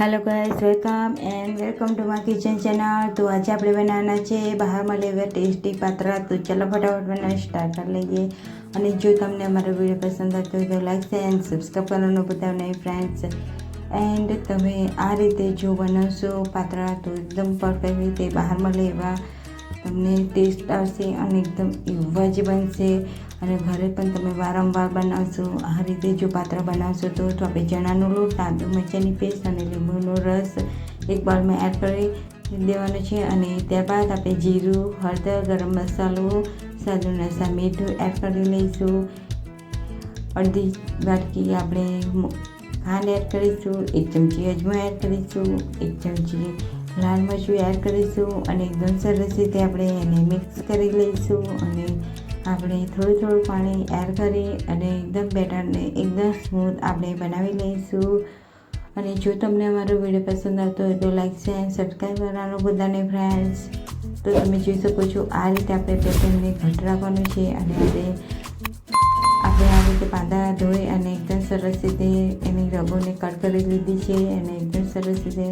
Hello guys welcome and welcome to my kitchen channel તો આજે આપણે બનાવવાના છે બહારમાં લેવા ટેસ્ટી પાત્રા તો ચાલો ફટાફટ બનાવી સ્ટાર્ટ કરી લઈએ. અને જો તમને અમારો વીડિયો પસંદ આવતો હોય તો લાઈક છે એન્ડ સબસ્ક્રાઈબ કરવાનું બધા નહીં ફ્રેન્ડ્સ એન્ડ તમે આ રીતે જો બનાવશો પાત્રા તો એકદમ પરફેક્ટ રીતે બહારમાં લેવા તમને ટેસ્ટ આવશે અને એકદમ એવા જ બનશે. અને ઘરે પણ તમે વારંવાર બનાવશો. આ રીતે જો પાત્ર બનાવશો તો આપણે ચણાનો લોટ, આદુ મરચાંની પેસ્ટ અને લીંબુનો રસ એક બાઉલમાં એડ કરી દેવાનો છે. અને ત્યારબાદ આપણે જીરું, હળદર, ગરમ મસાલો સાદું નસા મીઠું એડ કરી લઈશું. અડધી વાટકી આપણે ખાંડ એડ કરીશું. એક ચમચી અજમો એડ કરીશું. એક ચમચી લાલ મરચું એડ કરીશું અને એકદમ સરસ રીતે આપણે એને મિક્સ કરી લઈશું અને આપણે થોડું થોડું પાણી એડ કરી અને એકદમ બેટરને એકદમ સ્મૂથ આપણે બનાવી લઈશું. અને જો તમને અમારો વીડિયો પસંદ આવતો હોય તો લાઈક એન્ડ સબસ્ક્રાઈબ કરવાનું બધાને ફ્રેન્ડ્સ તો તમે જોઈ શકો છો આ રીતે આપણે પેટર્નને ઘટ રાખવાનું છે અને આપણે આપણે આ રીતે પાંદા ધોઈ અને એકદમ સરસ રીતે એની રગોને કટ કરી લીધી છે અને એકદમ સરસ રીતે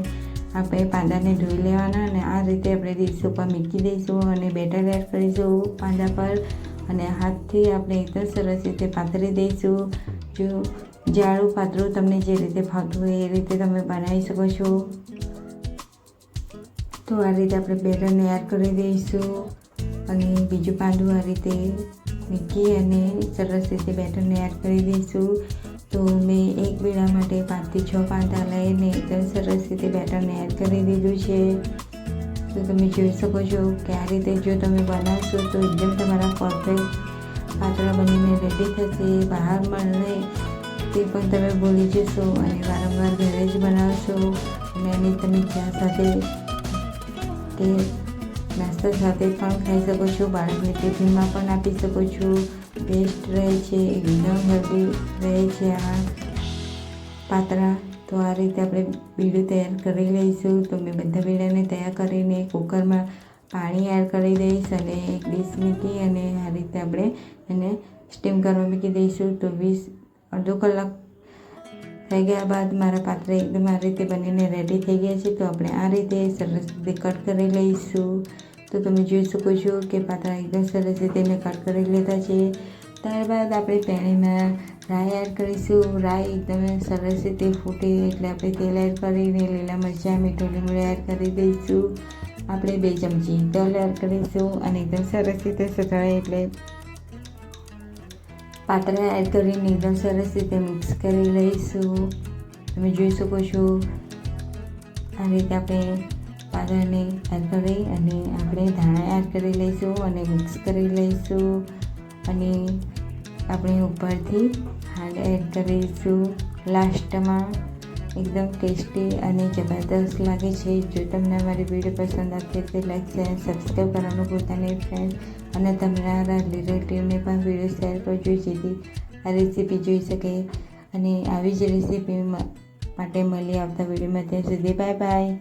આપણે પાંદાને ધોઈ લેવાના અને આ રીતે આપણે ડીશ ઉપર મૂકી દઈશું અને બેટર એડ કરીશું પાંદા પર. અને હાથથી આપણે એકદમ સરસ રીતે પાથરી દઈશું. જો જાડું પાતળું તમને જે રીતે ફાવતું હોય એ રીતે તમે બનાવી શકો છો. તો આ રીતે આપણે બેટરને એડ કરી દઈશું. અને બીજું પાંદું આ રીતે મૂકી અને સરસ રીતે બેટરને એડ કરી દઈશું. તો મેં એક બીડા માટે પાંચથી છ પાંદા લઈને એકદમ સરસ રીતે બેટરને એડ કરી દીધું છે. તો તમે જોઈ શકો છો કે આ રીતે જો તમે બનાવશો તો એકદમ તમારા પરફેક્ટ પાતળા બનીને રેડી થશે. બહાર મળે તે પણ તમે ભૂલી જશો અને વારંવાર ઘરે જ બનાવશો. અને એની તમે ચા સાથે કે નાસ્તા સાથે પણ ખાઈ શકો છો, બાળકને ટિફિનમાં પણ આપી શકો છો. બેસ્ટ રહે છે, એકદમ હેલ્ધી રહે છે આ પાતળા તો આ રીતે આપણે બીડું તૈયાર કરી લઈશું. તો મેં બધા બીડાને તૈયાર કરીને કુકરમાં પાણી એડ કરી દઈશ અને એક ડીશ મૂકી અને આ રીતે આપણે એને સ્ટીમ કરવા મૂકી દઈશું. તો વીસ, અડધો કલાક થઈ ગયા બાદ મારા પાત્ર એકદમ આ રીતે બનીને રેડી થઈ ગયા છે. તો આપણે આ રીતે સરસ રીતે કટ કરી લઈશું. તો તમે જોઈ શકો છો કે પાત્રા એકદમ સરસ રીતે મેં કટ કરી લીધા છે. ત્યારબાદ આપણે પેણીમાં રાઈ એડ કરીશું. રાઈ એકદમ સરસ રીતે ફૂટે એટલે આપણે તેલ એડ કરીને લીલા મરચાં, મીઠું લીમડું એડ કરી દઈશું. આપણે બે ચમચી તલ એડ કરીશું અને એકદમ સરસ રીતે સતળાય એટલે પાત્રા એડ કરીને એકદમ સરસ રીતે મિક્સ કરી લઈશું. તમે જોઈ શકો છો આ રીતે આપણે પાત્રાને એડ કરી અને આપણે ધાણા એડ કરી લઈશું અને મિક્સ કરી લઈશું અને આપણે ઉપરથી ખાંડ એડ કરીશું. લાસ્ટમાં એકદમ ટેસ્ટી અને જબરદસ્ત લાગે છે. જો તમને મારી વીડિયો પસંદ આવશે તો લાઈક, શેર, સબસ્ક્રાઈબ કરવાનું નહીં ફ્રેન્ડ અને તમારા રિલેટિવને પણ વીડિયો શેર કરજો, જેથી આ રેસીપી જોઈ શકે અને આવી જ રેસીપી માટે મળી આવતા વિડીયોમાં. ત્યાં સુધી બાય બાય